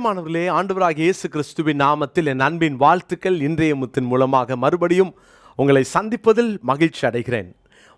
பிரியமானவர்களே ஆண்டவராக இயேசு கிறிஸ்துவின் நாமத்தில் என் அன்பின் வாழ்த்துக்கள் இன்றைய முத்தின் மூலமாக மறுபடியும் உங்களை சந்திப்பதில் மகிழ்ச்சி அடைகிறேன்.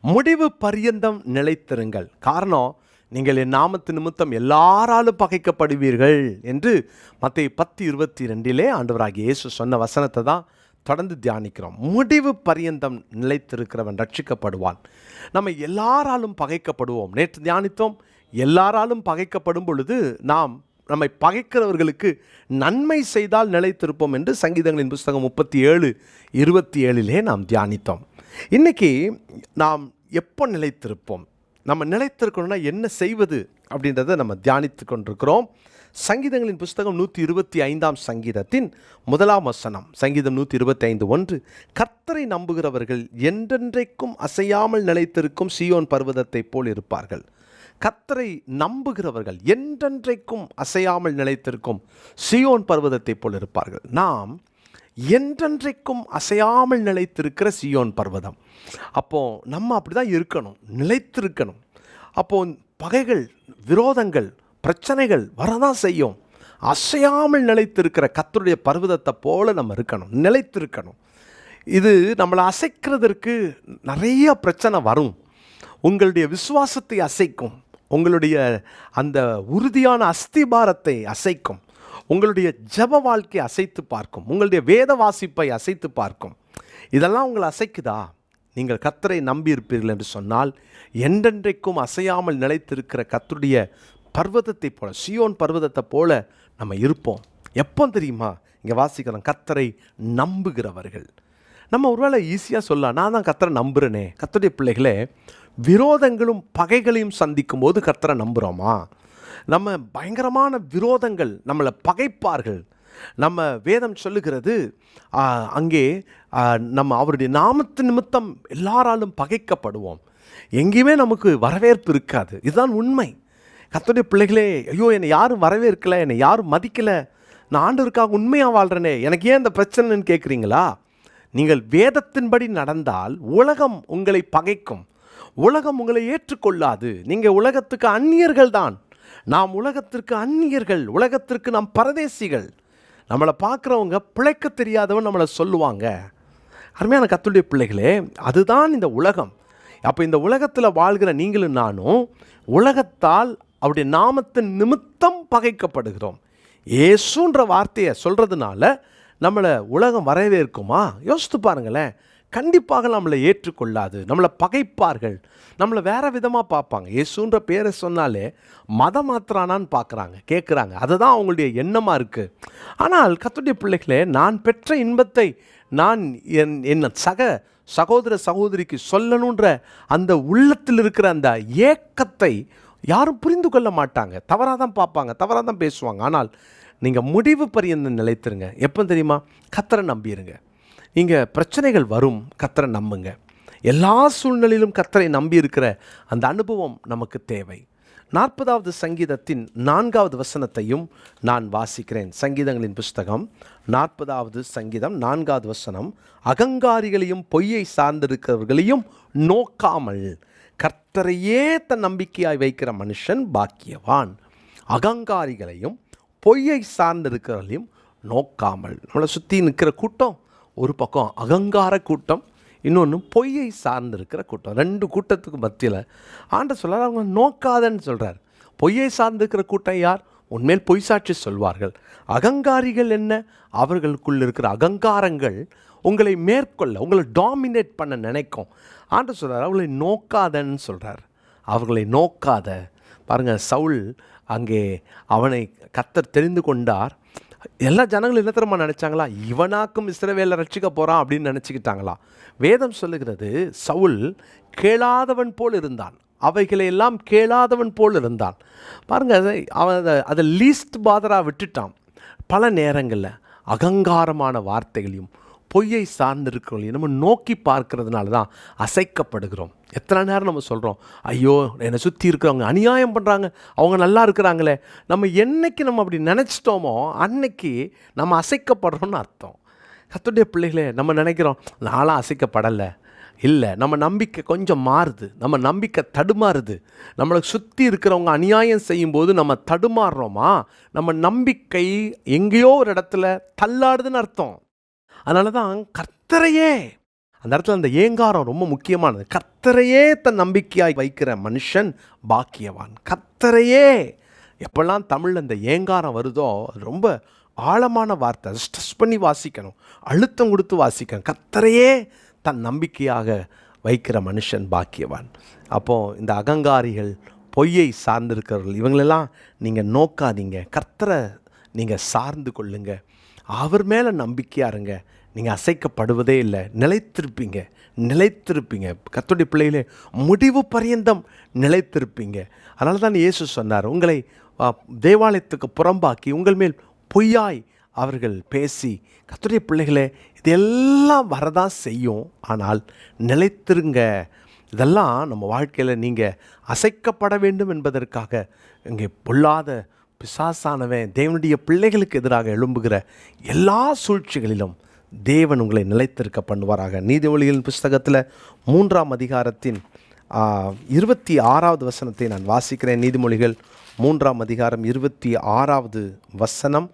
முடிவு பரியந்தம் நிலைத்திருங்கள். காரணம் நீங்கள் என் நாமத்து நிமித்தம் எல்லாராலும் பகைக்கப்படுவீர்கள் என்று மத்திய பத்து இருபத்தி ரெண்டிலே ஆண்டவராக இயேசு சொன்ன வசனத்தை தான் தொடர்ந்து தியானிக்கிறோம். முடிவு பரியந்தம் நிலைத்திருக்கிறவன் ரட்சிக்கப்படுவான். நம்ம எல்லாராலும் பகைக்கப்படுவோம். நேற்று தியானித்தோம். எல்லாராலும் பகைக்கப்படும் பொழுது நாம் நம்மை பகைக்கிறவர்களுக்கு நன்மை செய்தால் நிலைத்திருப்போம் என்று சங்கீதங்களின் புஸ்தகம் முப்பத்தி ஏழு இருபத்தி ஏழிலே நாம் தியானித்தோம். இன்னைக்கு நாம் எப்போ நிலைத்திருப்போம்? நம்ம நிலைத்திருக்கணும்னா என்ன செய்வது அப்படின்றத நம்ம தியானித்து கொண்டிருக்கிறோம். சங்கீதங்களின் புஸ்தகம் நூற்றி இருபத்தி ஐந்தாம் சங்கீதத்தின் முதலாம் வசனம். சங்கீதம் நூற்றி இருபத்தி ஐந்து ஒன்று கர்த்தரை நம்புகிறவர்கள் என்றென்றைக்கும் அசையாமல் நிலைத்திருக்கும் சியோன் பர்வதத்தைப் போல் இருப்பார்கள். கத்தரை நம்புகிறவர்கள் என்றென்றைக்கும் அசையாமல் நிலைத்திருக்கும் சியோன் பர்வதத்தைப் போல் இருப்பார்கள். நாம் என்றென்றைக்கும் அசையாமல் நிலைத்திருக்கிற சியோன் பர்வதம். அப்போது நம்ம அப்படி தான் இருக்கணும் நிலைத்திருக்கணும். அப்போது பகைகள் விரோதங்கள் பிரச்சனைகள் வரதான் செய்யும். அசையாமல் நிலைத்திருக்கிற கத்தருடைய பர்வதத்தை போல் நம்ம இருக்கணும் நிலைத்திருக்கணும். இது நம்மளை அசைக்கிறதற்கு நிறைய பிரச்சனை வரும். உங்களுடைய விசுவாசத்தை அசைக்கும். உங்களுடைய அந்த உறுதியான அஸ்திபாரத்தை அசைக்கும். உங்களுடைய ஜப வாழ்க்கையை அசைத்து பார்க்கும். உங்களுடைய வேத வாசிப்பை அசைத்து பார்க்கும். இதெல்லாம் உங்களை அசைக்குதா? நீங்கள் கத்தரை நம்பியிருப்பீர்கள் என்று சொன்னால் என்றென்றைக்கும் அசையாமல் நிலைத்திருக்கிற கத்தருடைய பர்வதத்தை போல சியோன் பர்வதத்தை போல நம்ம இருப்போம். எப்போ தெரியுமா? இங்கே வாசிக்கிறோம் கத்தரை நம்புகிறவர்கள். நம்ம ஒருவேளை ஈஸியாக சொல்லலாம் நான் தான் கத்தரை நம்புகிறேனே கத்தருடைய பிள்ளைகளே விரோதங்களும் பகைகளையும் சந்திக்கும் போது கர்த்தரை நம்புகிறோமா நம்ம பயங்கரமான விரோதங்கள் நம்மளை பகைப்பார்கள். நம்ம வேதம் சொல்லுகிறது அங்கே நம்ம அவருடைய நாமத்து நிமித்தம் எல்லாராலும் பகைக்கப்படுவோம். எங்கேயுமே நமக்கு வரவேற்பு இருக்காது. இதுதான் உண்மை. கத்தோடைய பிள்ளைகளே ஐயோ என்னை யாரும் வரவேற்கலை என்னை யாரும் மதிக்கலை. நான் ஆண்டவருக்காக உண்மையாக வாழ்கிறேனே எனக்கு ஏன் இந்த பிரச்சனைன்னு கேட்குறீங்களா நீங்கள் வேதத்தின்படி நடந்தால் உலகம் உங்களை பகைக்கும். உலகம் உங்களை ஏற்றுக்கொள்ளாது. நீங்கள் உலகத்துக்கு அந்நியர்கள் தான் நாம் உலகத்திற்கு அந்நியர்கள் உலகத்திற்கு நாம் பரதேசிகள். நம்மளை பார்க்குறவங்க பிழைக்க தெரியாதவன் நம்மளை சொல்லுவாங்க. அருமையான கத்துடைய பிள்ளைகளே அதுதான் இந்த உலகம். அப்போ இந்த உலகத்தில் வாழ்கிற நீங்களும் நானும் உலகத்தால் அவருடைய நாமத்தின் நிமித்தம் பகைக்கப்படுகிறோம். ஏசுன்ற வார்த்தையை சொல்கிறதுனால நம்மளை உலகம் வரவேற்குமா? யோசித்து பாருங்களேன். கண்டிப்பாக நம்மளை ஏற்றுக்கொள்ளாது நம்மளை பகைப்பார்கள் நம்மளை வேறு விதமாக பார்ப்பாங்க. இயேசுன்ற பேரை சொன்னாலே மதம் மாத்திரானான்னு பார்க்குறாங்க கேட்குறாங்க. அதுதான் அவங்களுடைய எண்ணமாக இருக்குது ஆனால் கத்துடைய பிள்ளைகளே நான் பெற்ற இன்பத்தை நான் என் என்ன சக சகோதர சகோதரிக்கு சொல்லணுன்ற அந்த உள்ளத்தில் இருக்கிற அந்த ஏக்கத்தை யாரும் புரிந்து கொள்ள மாட்டாங்க. தவறாக தான் பார்ப்பாங்க தவறாக தான் பேசுவாங்க. ஆனால் நீங்கள் முடிவு பரியந்த நிலைத்திருங்க. எப்போ தெரியுமா? கத்தரை நம்பிடுங்க இங்கே பிரச்சனைகள் வரும் கத்தரை நம்புங்க. எல்லா சூழ்நிலையிலும் கத்தரை நம்பி இருக்கிற அந்த அனுபவம் நமக்கு தேவை. நாற்பதாவது சங்கீதத்தின் நான்காவது வசனத்தையும் நான் வாசிக்கிறேன். சங்கீதங்களின் புஸ்தகம் நாற்பதாவது சங்கீதம் நான்காவது வசனம். அகங்காரிகளையும் பொய்யை சார்ந்திருக்கிறவர்களையும் நோக்காமல் கர்த்தரையே தன் நம்பிக்கையாய் வைக்கிற மனுஷன் பாக்கியவான். அகங்காரிகளையும் பொய்யை சார்ந்திருக்கிறவர்களையும் நோக்காமல். நம்மளை சுற்றி நிற்கிற கூட்டம் ஒரு பக்கம் அகங்கார கூட்டம் இன்னொன்று பொய்யை சார்ந்திருக்கிற கூட்டம். ரெண்டு கூட்டத்துக்கு மத்தியில் ஆண்ட சொல்கிறார் அவங்க நோக்காதன்னு சொல்கிறார் பொய்யை சார்ந்திருக்கிற கூட்டம் யார்? உண்மையில் பொய் சாட்சி சொல்வார்கள். அகங்காரிகள் என்ன? அவர்களுக்குள் இருக்கிற அகங்காரங்கள் உங்களை மேற்கொள்ள உங்களை டாமினேட் பண்ண நினைக்கும். ஆண்ட சொல்கிறார் அவங்களை நோக்காதன்னு சொல்கிறார் அவர்களை நோக்காத. பாருங்க சவுல் அங்கே அவனை கத்தர் தெரிந்து கொண்டார். எல்லா ஜனங்களும் என்ன தெரியுமா நினைச்சாங்களா? இவனாக்கும் இஸ்ரவேலை ரட்சிக்க போகிறான் அப்படின்னு நினச்சிக்கிட்டாங்களா? வேதம் சொல்லுகிறது சவுல் கேளாதவன் போல் இருந்தான். அவைகளை எல்லாம் கேளாதவன் போல் இருந்தான். பாருங்க அதை அவன் அதை அதை லீஸ்ட் பாதராக விட்டுட்டான். பல நேரங்களில் அகங்காரமான வார்த்தைகளையும் பொய்யை சார்ந்திருக்கிறவங்களையும் நம்ம நோக்கி பார்க்கறதுனால தான் அசைக்கப்படுகிறோம். எத்தனை நேரம் நம்ம சொல்கிறோம் ஐயோ என்னை சுற்றி இருக்கிறவங்க அநியாயம் பண்ணுறாங்க அவங்க நல்லா இருக்கிறாங்களே. நம்ம என்னைக்கு நம்ம அப்படி நினச்சிட்டோமோ அன்னைக்கு நம்ம அசைக்கப்படுறோம்னு அர்த்தம். கத்துடைய பிள்ளைகளே நம்ம நினைக்கிறோம் நானும் அசைக்கப்படலை. இல்லை நம்ம நம்பிக்கை கொஞ்சம் மாறுது. நம்ம நம்பிக்கை தடுமாறுது. நம்மளை சுற்றி இருக்கிறவங்க அநியாயம் செய்யும்போது நம்ம தடுமாறுறோமா? நம்ம நம்பிக்கை எங்கேயோ ஒரு இடத்துல தள்ளாடுதுன்னு அர்த்தம். அதனால தான் கர்த்தரையே அந்த இடத்துல அந்த ஏங்காரம் ரொம்ப முக்கியமானது. கர்த்தரையே தன் நம்பிக்கையாய் வைக்கிற மனுஷன் பாக்கியவான். கர்த்தரையே. எப்பெல்லாம் தமிழில் இந்த ஏங்காரம் வருதோ அது ரொம்ப ஆழமான வார்த்தை. ஸ்ட்ரெஸ் பண்ணி வாசிக்கணும். அழுத்தம் கொடுத்து வாசிக்கணும். கர்த்தரையே தன் நம்பிக்கையாக வைக்கிற மனுஷன் பாக்கியவான். அப்போது இந்த அகங்காரிகள் பொய்யை சார்ந்திருக்கிறவர்கள் இவங்களெல்லாம் நீங்கள் நோக்காதீங்க. கர்த்தரை நீங்கள் சார்ந்து கொள்ளுங்கள் அவர் மேலே நம்பிக்கையாக இருங்க. நீங்கள் அசைக்கப்படுவதே இல்லை. நிலைத்திருப்பீங்க. நிலைத்திருப்பீங்க. கத்தோடைய பிள்ளைகளே முடிவு பரியந்தம் நிலைத்திருப்பீங்க. அதனால தான் இயேசு சொன்னார் உங்களை தேவாலயத்துக்கு புறம்பாக்கி உங்கள் மேல் பொய்யாய் அவர்கள் பேசி கத்துடைய பிள்ளைகளே இதெல்லாம் வரதான் செய்யும். ஆனால் நிலைத்திருங்க. இதெல்லாம் நம்ம வாழ்க்கையில் நீங்கள் அசைக்கப்பட வேண்டும் என்பதற்காக இங்கே பொல்லாத பிசாசானவன் தேவனுடைய பிள்ளைகளுக்கு எதிராக எழும்புகிற எல்லா சூழ்ச்சிகளிலும் தேவன் உங்களை நிலைத்திருக்க பண்ணுவாராக. நீதிமொழிகளின் புஸ்தகத்தில் மூன்றாம் அதிகாரத்தின் இருபத்தி ஆறாவது வசனத்தை நான் வாசிக்கிறேன். நீதிமொழிகள் மூன்றாம் அதிகாரம் இருபத்தி ஆறாவது வசனம்.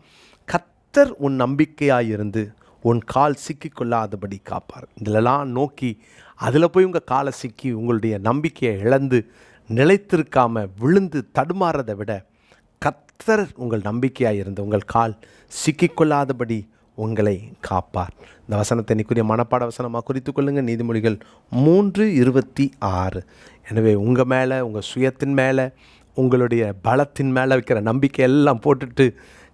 கத்தர் உன் நம்பிக்கையாயிருந்து உன் கால் சிக்கிக்கொள்ளாதபடி காப்பார். இதிலெல்லாம் நோக்கி அதில் போய் உங்கள் காலை சிக்கி உங்களுடைய நம்பிக்கையை இழந்து நிலைத்திருக்காமல் விழுந்து தடுமாறதை விட கர்த்தர் உங்கள் நம்பிக்கையாக இருந்து உங்கள் கால் சிக்கிக்கொள்ளாதபடி உங்களை காப்பார். இந்த வசனத்தை நிற்குரிய மனப்பாட வசனமாக குறித்து கொள்ளுங்கள். நீதிமொழிகள் மூன்று இருபத்தி ஆறு. எனவே உங்கள் மேலே உங்கள் சுயத்தின் மேலே உங்களுடைய பலத்தின் மேலே வைக்கிற நம்பிக்கை எல்லாம் போட்டுட்டு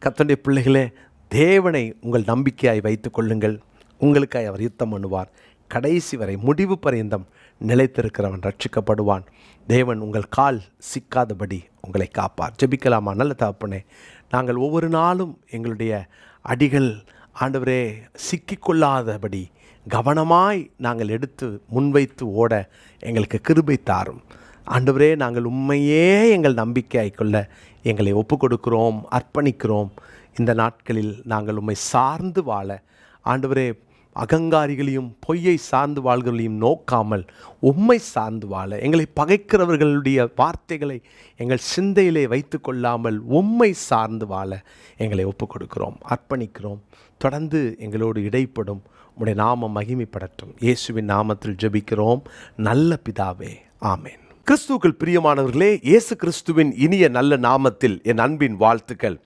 கத்தனுடைய பிள்ளைகளே தேவனை உங்கள் நம்பிக்கையாய் வைத்து கொள்ளுங்கள். உங்களுக்காய் அவர் யுத்தம் பண்ணுவார். கடைசி வரை முடிவு பரியந்தம் நிலைத்திருக்கிறவன் ரட்சிக்கப்படுவான். தேவன் உங்கள் கால் சிக்காதபடி உங்களை காப்பார். ஜெபிக்கலாமா? நல்ல தகப்பனே நாங்கள் ஒவ்வொரு நாளும் எங்களுடைய அடிகள் ஆண்டவரே சிக்கிக்கொள்ளாதபடி கவனமாய் நாங்கள் எடுத்து முன்வைத்து ஓட எங்களுக்கு கிருபை தாரும். ஆண்டவரே நாங்கள் உண்மையே எங்கள் நம்பிக்கையை கொள்ள எங்களை ஒப்பு கொடுக்கிறோம் அர்ப்பணிக்கிறோம். இந்த நாட்களில் நாங்கள் உம்மை சார்ந்து வாழ ஆண்டவரே அகங்காரிகளையும் பொய்யை சார்ந்து வாழ்களையும் நோக்காமல் உம்மை சார்ந்து வாழ எங்களை பகைக்கிறவர்களுடைய வார்த்தைகளை எங்கள் சிந்தையிலே வைத்து கொள்ளாமல் உம்மை சார்ந்து வாழ எங்களை ஒப்பு கொடுக்கிறோம் அர்ப்பணிக்கிறோம். தொடர்ந்து எங்களோடு இடைப்படும். உடைய நாமம் மகிமைப்படட்டும். இயேசுவின் நாமத்தில் ஜெபிக்கிறோம். நல்ல பிதாவே ஆமேன். கிறிஸ்துக்கள் பிரியமானவர்களே இயேசு கிறிஸ்துவின் இனிய நல்ல நாமத்தில் என் அன்பின் வாழ்த்துக்கள்.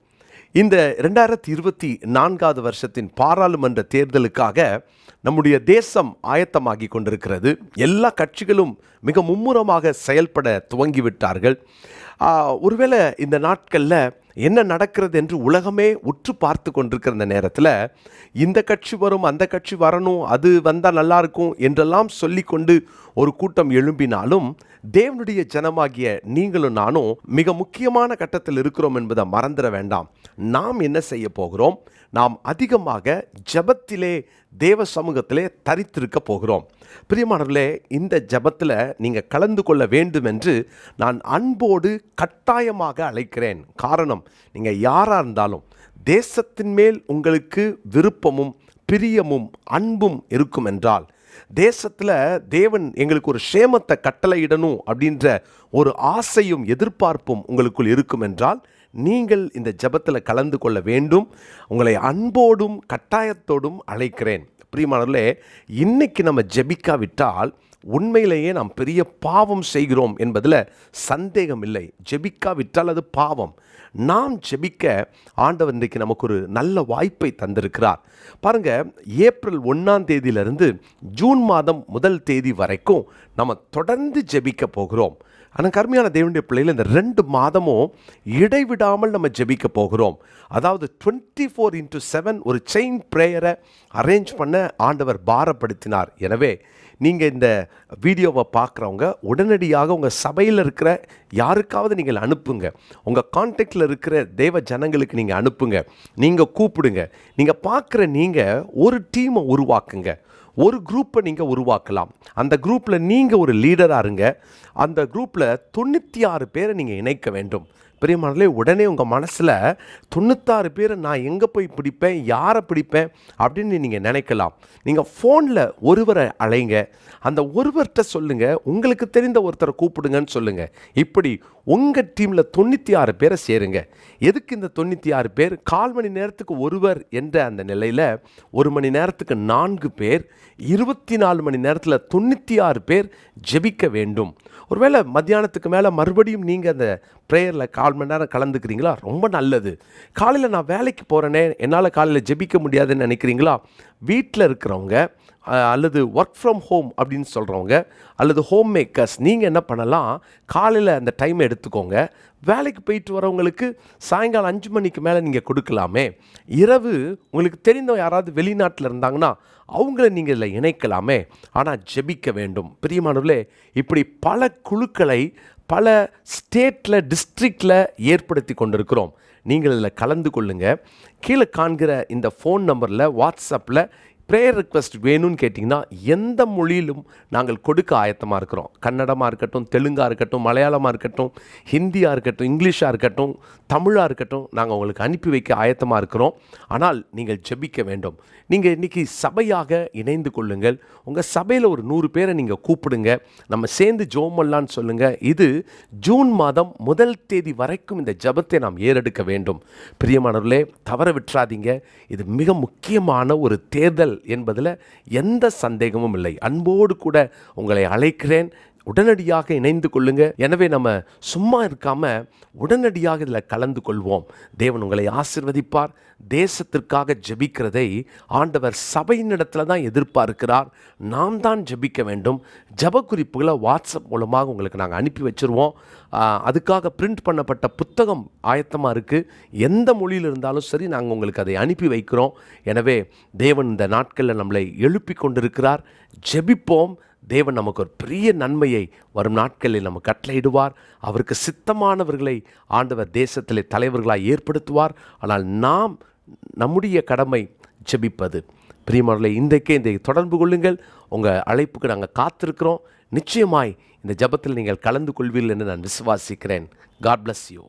இந்த ரெண்டாயிரத்தி இருபத்தி நான்காவது வருஷத்தின் பாராளுமன்ற தேர்தலுக்காக நம்முடைய தேசம் ஆயத்தமாகி கொண்டிருக்கிறது. எல்லா கட்சிகளும் மிக மும்முரமாக செயல்பட துவங்கிவிட்டார்கள். ஒருவேளை இந்த நாட்களில் என்ன நடக்கிறது என்று உலகமே உற்று பார்த்து கொண்டிருக்கிற இந்த நேரத்தில் இந்த கட்சி வரும் அந்த கட்சி வரணும் அது வந்தால் நல்லாயிருக்கும் என்றெல்லாம் சொல்லிக்கொண்டு ஒரு கூட்டம் எழும்பினாலும் தேவனுடைய ஜனமாகிய நீங்களும் நானும் மிக முக்கியமான கட்டத்தில் இருக்கிறோம் என்பதை மறந்துட வேண்டாம். நாம் என்ன செய்ய போகிறோம்? நாம் அதிகமாக ஜெபத்திலே தேவ சமூகத்திலே தரித்திருக்க போகிறோம். பிரியமானவர்களே இந்த ஜபத்தில் நீங்கள் கலந்து கொள்ள வேண்டும் என்று நான் அன்போடு கட்டாயமாக அழைக்கிறேன். காரணம் நீங்கள் யாராக இருந்தாலும் தேசத்தின் மேல் உங்களுக்கு விருப்பமும் பிரியமும் அன்பும் இருக்கும் என்றால் தேசத்தில் தேவன் எங்களுக்கு ஒரு சேமத்தை கட்டளையிடணும் அப்படின்ற ஒரு ஆசையும் எதிர்பார்ப்பும் உங்களுக்குள் இருக்கும் என்றால் நீங்கள் இந்த ஜபத்தில் கலந்து கொள்ள வேண்டும். உங்களை அன்போடும் கட்டாயத்தோடும் அழைக்கிறேன். பிரியமானவர்களே இன்னைக்கு நம்ம ஜெபிக்காவிட்டால் உண்மையிலேயே நாம் பெரிய பாவம் செய்கிறோம் என்பதில் சந்தேகம் இல்லை. ஜெபிக்காவிட்டால் அது பாவம். நாம் ஜெபிக்க ஆண்டவர் இன்றைக்கு நமக்கு ஒரு நல்ல வாய்ப்பை தந்திருக்கிறார். பாருங்க ஏப்ரல் ஒன்றாம் தேதியிலிருந்து ஜூன் மாதம் முதல் தேதி வரைக்கும் நம்ம தொடர்ந்து ஜெபிக்க போகிறோம். ஆனால் கருமையான தேவனுடைய பிள்ளையில் இந்த ரெண்டு மாதமும் இடைவிடாமல் நம்ம ஜெபிக்க போகிறோம். அதாவது டுவெண்ட்டி ஃபோர் இன்ட்டு செவன் ஒரு செயின் ப்ரேயரை அரேஞ்ச் பண்ண ஆண்டவர் பாரப்படுத்தினார். எனவே நீங்கள் இந்த வீடியோவை பார்க்குறவங்க உடனடியாக உங்கள் சபையில் இருக்கிற யாருக்காவது நீங்கள் அனுப்புங்க. உங்கள் கான்டாக்டில் இருக்கிற தேவ ஜனங்களுக்கு நீங்கள் அனுப்புங்க. நீங்கள் கூப்பிடுங்க. நீங்கள் பார்க்குற நீங்கள் ஒரு டீமை உருவாக்குங்க. ஒரு குரூப்பை நீங்கள் உருவாக்கலாம். அந்த குரூப்பில் நீங்கள் ஒரு லீடராக இருங்க. அந்த குரூப்பில் தொண்ணூற்றி ஆறு பேரை நீங்கள் இணைக்க வேண்டும். பிரியமானலே உடனே உங்கள் மனசில் தொண்ணூத்தாறு பேரை நான் எங்கே போய் பிடிப்பேன் யாரை பிடிப்பேன் அப்படின்னு நீங்கள் நினைக்கலாம். நீங்கள் ஃபோனில் ஒருவரை அழைங்க அந்த ஒருவர்கிட்ட சொல்லுங்கள் உங்களுக்கு தெரிந்த ஒருத்தரை கூப்பிடுங்கன்னு சொல்லுங்கள் இப்படி உங்கள் டீமில் தொண்ணூற்றி ஆறு பேரை சேருங்க. எதுக்கு இந்த தொண்ணூற்றி ஆறு பேர்? கால் மணி நேரத்துக்கு ஒருவர் என்ற அந்த நிலையில் ஒரு மணி நேரத்துக்கு நான்கு பேர் இருபத்தி நாலு மணி நேரத்தில் தொண்ணூற்றி ஆறு பேர் ஜெபிக்க வேண்டும். ஒருவேளை மத்தியானத்துக்கு மேலே மறுபடியும் நீங்கள் அந்த ப்ரேயரில் கால் மணி நேரம் கலந்துக்கிறீங்களா? ரொம்ப நல்லது. காலையில் நான் வேலைக்கு போகிறேனே என்னால் காலையில் ஜெபிக்க முடியாதுன்னு நினைக்கிறீங்களா? வீட்டில் இருக்கிறவங்க அல்லது ஒர்க் ஃப்ரம் ஹோம் அப்படின்னு சொல்கிறவங்க அல்லது ஹோம் மேக்கர்ஸ் நீங்கள் என்ன பண்ணலாம்? காலையில் அந்த டைம் எடுத்துக்கோங்க. வேலைக்கு போயிட்டு வரவங்களுக்கு சாயங்காலம் அஞ்சு மணிக்கு மேலே நீங்கள் கொடுக்கலாமே. இரவு உங்களுக்கு தெரிந்தவங்க யாராவது வெளிநாட்டில் இருந்தாங்கன்னா அவங்கள நீங்கள் இதில் இணைக்கலாமே. ஆனால் ஜெபிக்க வேண்டும். பிரியமானவர்களே இப்படி பல குழுக்களை பல ஸ்டேட்டில் டிஸ்ட்ரிக்டில் ஏற்படுத்தி கொண்டிருக்கிறோம். நீங்கள் இதில் கலந்து கொள்ளுங்கள் கீழே காண்கிற இந்த ஃபோன் நம்பரில் வாட்ஸ்அப்பில் ப்ரேயர் ரிக்வெஸ்ட் வேணும்னு கேட்டிங்கன்னா எந்த மொழியிலும் நாங்கள் கொடுக்க ஆயத்தமாக இருக்கிறோம். கன்னடமாக இருக்கட்டும் தெலுங்காக இருக்கட்டும் மலையாளமாக இருக்கட்டும் ஹிந்தியாக இருக்கட்டும் இங்கிலீஷாக இருக்கட்டும் தமிழாக இருக்கட்டும் நாங்கள் உங்களுக்கு அனுப்பி வைக்க ஆயத்தமாக இருக்கிறோம். ஆனால் நீங்கள் ஜெபிக்க வேண்டும். நீங்கள் இன்றைக்கி சபையாக இணைந்து கொள்ளுங்கள். உங்கள் சபையில் ஒரு நூறு பேரை நீங்கள் கூப்பிடுங்க. நம்ம சேர்ந்து ஜோமல்லான்னு சொல்லுங்கள் இது ஜூன் மாதம் முதல் தேதி வரைக்கும் இந்த ஜெபத்தை நாம் ஏறெடுக்க வேண்டும். பிரியமானவர்களே தவற விட்டுறாதீங்க. இது மிக முக்கியமான ஒரு தேர்தல். என்பதில் எந்த சந்தேகமும் இல்லை. அன்போடு கூட உங்களை அழைக்கிறேன். உடனடியாக இணைந்து கொள்ளுங்க. எனவே நம்ம சும்மா இருக்காம உடனடியாக இதில் கலந்து கொள்வோம். தேவன் உங்களை ஆசிர்வதிப்பார். தேசத்திற்காக ஜெபிக்கிறதை ஆண்டவர் சபையினிடத்துல தான் எதிர்பார்க்கிறார். நாம் தான் ஜெபிக்க வேண்டும். ஜெப குறிப்புகளை வாட்ஸ்அப் மூலமாக உங்களுக்கு நாங்கள் அனுப்பி வச்சிருவோம். அதுக்காக பிரிண்ட் பண்ணப்பட்ட புத்தகம் ஆயத்தமாக இருக்குது எந்த மொழியில் இருந்தாலும் சரி நாங்கள் உங்களுக்கு அதை அனுப்பி வைக்கிறோம். எனவே தேவன் இந்த நாட்களில் நம்மளை எழுப்பி கொண்டிருக்கிறார். ஜெபிப்போம். தேவன் நமக்கு ஒரு பெரிய நன்மையை வரும் நாட்களில் நம்ம கட்டளையிடுவார். அவருக்கு சித்தமானவர்களை ஆண்டவர் தேசத்திலே தலைவர்களாக ஏற்படுத்துவார். ஆனால் நாம் நம்முடைய கடமை ஜெபிப்பது. பிரியமானவர்களே இன்றைக்கே இந்த தொடர்பு கொள்ளுங்கள். உங்கள் அழைப்புக்கு நாங்கள் காத்திருக்கிறோம். நிச்சயமாய் இந்த ஜெபத்தில் நீங்கள் கலந்து கொள்வீர்கள் என்று நான் விசுவாசிக்கிறேன். God bless you